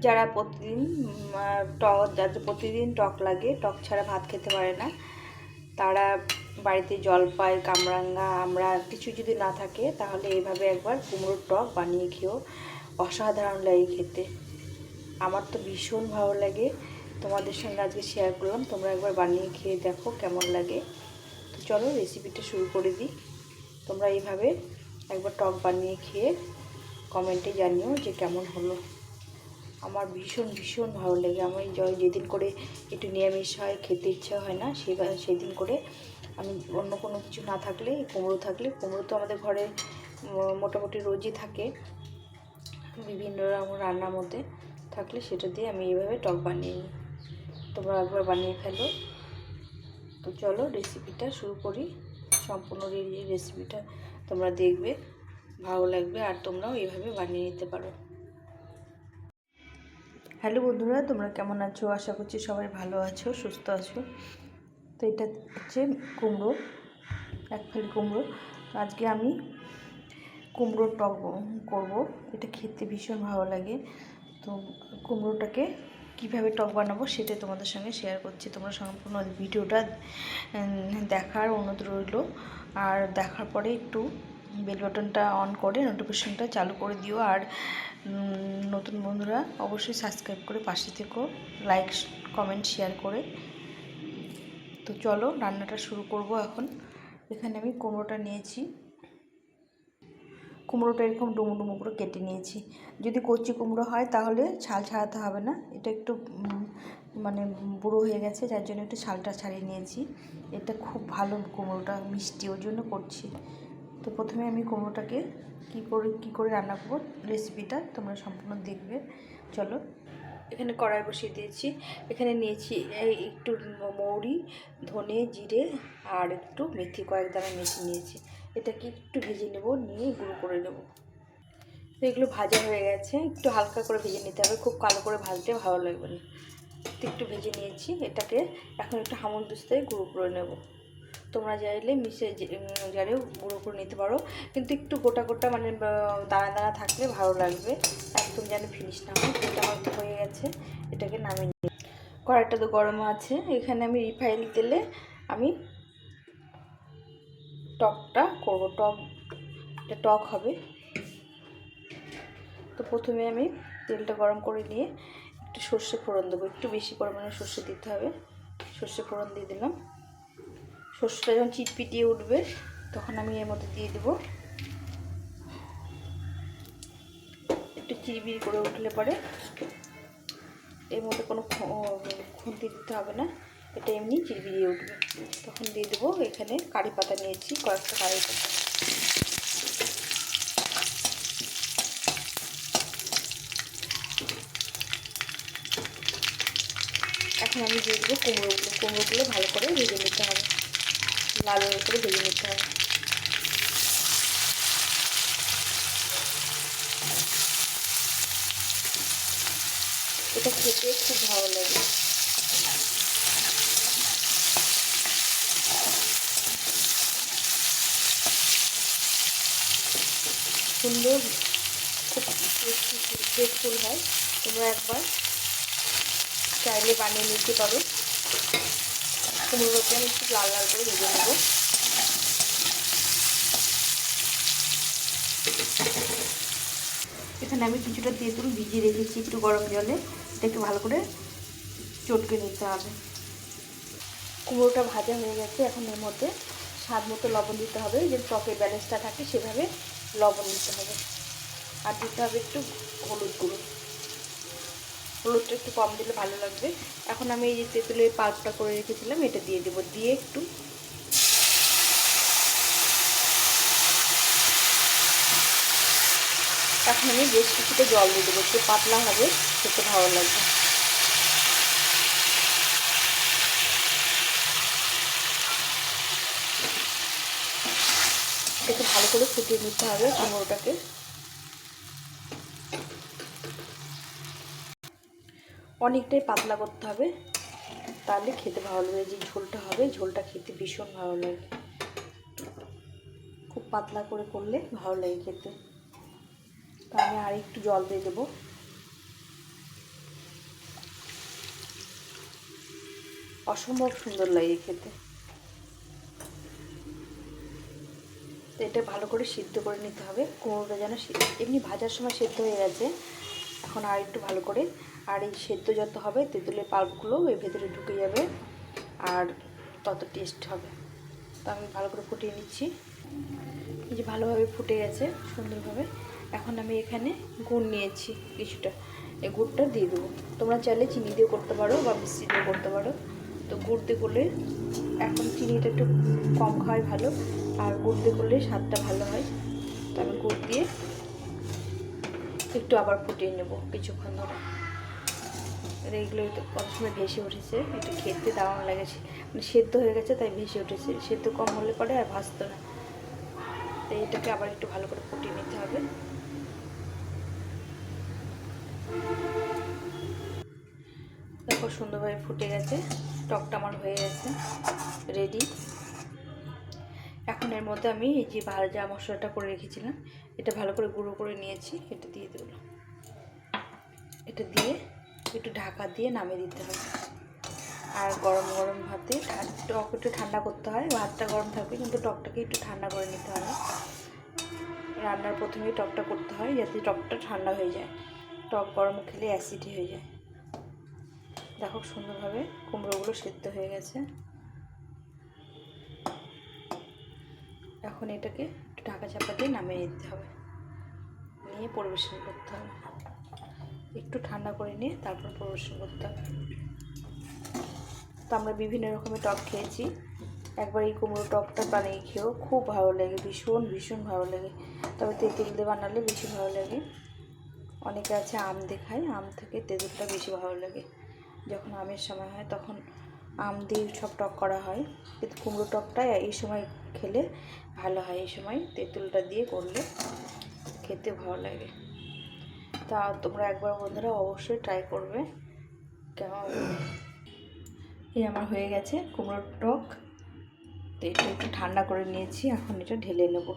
যারা প্রতিদিন টক, যাদের প্রতিদিন টক লাগে, টক ছাড়া ভাত খেতে পারে না, তারা বাড়িতে জলপাই, কামরাঙ্গা, আমরা কিছু যদি না থাকে, তাহলে এইভাবে একবার কুমড়োর টক বানিয়ে খেয়েও অসাধারণ লাগে খেতে। আমার তো ভীষণ ভালো লাগে। তোমাদের সঙ্গে আজকে শেয়ার করলাম। তোমরা একবার বানিয়ে খেয়ে দেখো কেমন লাগে। তো চলো রেসিপিটা শুরু করে দিই। তোমরা এইভাবে একবার টক বানিয়ে খেয়ে কমেন্টে জানিও যে কেমন হলো। আমার ভীষণ ভীষণ ভালো লাগে, আমি য- যেদিন করে একটু নিরামিষ হয়, খেতে ইচ্ছা হয় না, সেই সেদিন করে আমি অন্য কোনো কিছু না থাকলে, কুমড়ো থাকলে, কুমড়ো তো আমাদের ঘরে মোটামুটি রোজই থাকে। বিভিন্ন রকম রান্নার মধ্যে থাকলে সেটা দিয়ে আমি এইভাবে টক বানিয়ে নিই। তোমরা একবার বানিয়ে ফেলো। তো চলো রেসিপিটা শুরু করি। সম্পূর্ণ রেসিপিটা তোমরা দেখবে, ভালো লাগবে, আর তোমরাও এইভাবে বানিয়ে নিতে পারো। হ্যালো বন্ধুরা, তোমরা কেমন আছো? আশা করছি সবাই ভালো আছো, সুস্থ আছো। তো এটা হচ্ছে কুমড়ো, এক ফালি কুমড়ো। আজকে আমি কুমড়োর টক করব। এটা খেতে ভীষণ ভালো লাগে। তো কুমড়োটাকে কীভাবে টক বানাবো সেটা তোমাদের সঙ্গে শেয়ার করছি। তোমরা সম্পূর্ণ ভিডিওটা দেখার অনুরোধ রইল। আর দেখার পরে একটু বেল বাটনটা অন করে নোটিফিকেশনটা চালু করে দিও। আর নতুন বন্ধুরা অবশ্যই সাবস্ক্রাইব করে পাশে থেকো। লাইক কমেন্ট শেয়ার করে। তো চলো, রান্নাটা শুরু করব এখন। এখানে আমি কুমড়োটা নিয়েছি। কুমড়োটা এরকম ডুমো ডুমো করে কেটে নিয়েছি। যদি কচি কুমড়ো হয়, তাহলে ছাল ছাড়াতে হবে না। এটা একটু মানে বুড়ো হয়ে গেছে, যার জন্য একটু ছালটা ছাড়িয়ে নিয়েছি। এটা খুব ভালো কুমড়োটা, মিষ্টি ওর জন্য করছি। তো প্রথমে আমি কুমড়োটাকে কী করে কী করে রান্না করব রেসিপিটা তোমরা সম্পূর্ণ দেখবে। চলো। এখানে কড়াই বসিয়ে দিয়েছি। এখানে নিয়েছি একটু মৌরি, ধনে, জিরে আর একটু মেথি, কয়েক দানা মেথি নিয়েছি। এটাকে একটু ভেজে নেব, নিয়ে গুঁড়ো করে নেব। তো এগুলো ভাজা হয়ে গেছে। একটু হালকা করে ভেজে নিতে হবে। খুব কালো করে ভাজতে ভালো লাগবে না। একটু ভেজে নিয়েছি। এটাকে এখন একটু হামল দুস্তে গুঁড়ো করে নেব। তোমরা চাইলে মিশে জারেও গুঁড়ো করে নিতে পারো। কিন্তু একটু গোটা গোটা মানে দানা দানা থাকলে ভালো লাগবে। একদম যেন ফিনিশ না হয় এটা আমার হয়ে গেছে। এটাকে নামিয়ে নিই। কড়াইটা তো গরম আছে। এখানে আমি রিফাইন তেলে আমি টকটা করব। টক, এটা টক হবে। তো প্রথমে আমি তেলটা গরম করে নিয়ে একটু সর্ষে ফোড়ন দেবো। একটু বেশি পরিমাণে সর্ষে দিতে হবে। সর্ষে ফোড়ন দিয়ে দিলাম। সর্ষেটা যখন চিটপিটিয়ে উঠবে, তখন আমি এর মধ্যে দিয়ে দেবো। একটু চিরবির করে উঠলে পরে এর মধ্যে কোনো খুন্তি দিতে হবে না। এটা এমনি চিরবিরিয়ে উঠবে। তখন দিয়ে দেবো এখানে কারি পাতা নিয়েছি, কয়েকটা কারি পাতা। এখন আমি দিয়ে দেবো কুমড়োগুলো। কুমড়োগুলো ভালো করে ভেজে নিতে হবে। লাল লাল করে ভেজে নিতে হবে এটা খেতে খুব ভালো লাগে সুন্দর খুব টেস্টফুল হয় তোমরা একবার চাইলে বানিয়ে নিতে পারো কুমড়োকে আমি একটু লাল লাল করে ভেজে নেব। এখানে আমি কিছুটা তেঁতুল ভিজিয়ে রেখেছি একটু গরম জলে। এটাকে ভালো করে চটকে নিতে হবে। কুমড়োটা ভাজা হয়ে গেছে। এখন এর মধ্যে স্বাদ মতো লবণ দিতে হবে। যে টকের ব্যালেন্সটা থাকে সেভাবে লবণ দিতে হবে। আর দিতে হবে একটু হলুদ গুঁড়ো। হলুদটা একটু কম দিলে ভালো লাগবে। এখন আমি এই যে তেঁতুলের পাল্পটা করে রেখেছিলাম, এটা দিয়ে দেবো। দিয়ে একটু এখন আমি বেশ কিছুটা জল দিয়ে দেবো। একটু পাতলা হবে, খেতে ভালো লাগবে। একটু ভালো করে ফুটিয়ে নিতে হবে, কুমড়োটাকে। অনেকটাই পাতলা করতে হবে। তাহলে খেতে ভালো লাগে, যে ঝোলটা হবে ঝোলটা খেতে ভীষণ ভালো লাগে। খুব পাতলা করে করলে ভালো লাগে খেতে। তা আমি আর একটু জল দিয়ে দেবো। অসম্ভব সুন্দর লাগে খেতে। এটা ভালো করে সিদ্ধ করে নিতে হবে। কোমরটা যেন এমনি ভাজার সময় সিদ্ধ হয়ে গেছে। এখন আর একটু ভালো করে। আর এই সেদ্ধ যত হবে, তেঁতুলের পাল্পগুলো এর ভেতরে ঢুকে যাবে আর তত টেস্ট হবে। তো আমি ভালো করে ফুটিয়ে নিচ্ছি। এই যে ভালোভাবে ফুটে গেছে সুন্দরভাবে। এখন আমি এখানে গুড় নিয়েছি কিছুটা। এই গুড়টা দিয়ে দেবো। তোমরা চাইলে চিনি দিয়ে করতে পারো বা মিষ্টি দিয়ে করতে পারো। তো গুড় দিয়ে করলে এখন চিনিটা একটু কম খাওয়াই ভালো, আর গুড় দিয়ে করলে স্বাদটা ভালো হয়। একটু আবার ফুটিয়ে নেব কিছুক্ষণ ধরে। একটু কত সময় ভেসে উঠেছে, একটু খেতে দারুণ লেগেছে। মানে সেদ্ধ হয়ে গেছে, তাই ভেসে উঠেছে। সেদ্ধ কম হলে পরে আর ভাজতো না। তো এটাকে আবার একটু ভালো করে ফুটিয়ে নিতে হবে। দেখো সুন্দরভাবে ফুটে গেছে, টকটা আমার হয়ে গেছে রেডি এখন এর মধ্যে আমি এই যে ভাজা মশলাটা করে রেখেছিলাম, এটা ভালো করে গুঁড়ো করে নিয়েছি, এটা দিয়ে দেবো। এটা দিয়ে একটু ঢাকা দিয়ে নামিয়ে দিতে হবে। আর গরম গরম ভাতে টক একটু ঠান্ডা করতে হয়, ভাতটা গরম থাকবে কিন্তু টকটাকে একটু ঠান্ডা করে নিতে হবে। রান্নার প্রথমেই টকটা করতে হয় যাতে টকটা ঠান্ডা হয়ে যায়। টক গরম খেলে অ্যাসিডি হয়ে যায়। দেখো সুন্দরভাবে কুমড়োগুলো সেদ্ধ হয়ে গেছে। এখন এটাকে একটু ঢাকা চাপা দিয়ে নামিয়ে নিতে হবে। নিয়ে পরিবেশন করতে হবে। একটু ঠান্ডা করে নিয়ে তারপর পরিবেশন করতে হবে। তো আমরা বিভিন্ন রকমের টক খেয়েছি। একবার এই কুমড়ো টকটা বানিয়ে খেয়েও খুব ভালো লাগে, ভীষণ ভীষণ ভালো লাগে। তবে তেঁতুল দিয়ে বানালে বেশি ভালো লাগে। অনেকে আছে আম দিয়ে খায়, আম থেকে তেঁতুলটা বেশি ভালো লাগে। যখন আমের সময় হয় তখন আম দিয়ে সব টক করা হয়। কিন্তু কুমড়ো টকটা এই সময় খেলে ভালো হয়, এই সময় তেঁতুলটা দিয়ে করলে খেতে ভালো লাগে। তা তোমরা একবার বন্ধুরা অবশ্যই ট্রাই করবে। কেমন? এই আমার হয়ে গেছে কুমড়োর টক। তো এটা একটু ঠান্ডা করে নিয়েছি, এখন এটা ঢেলে নেব।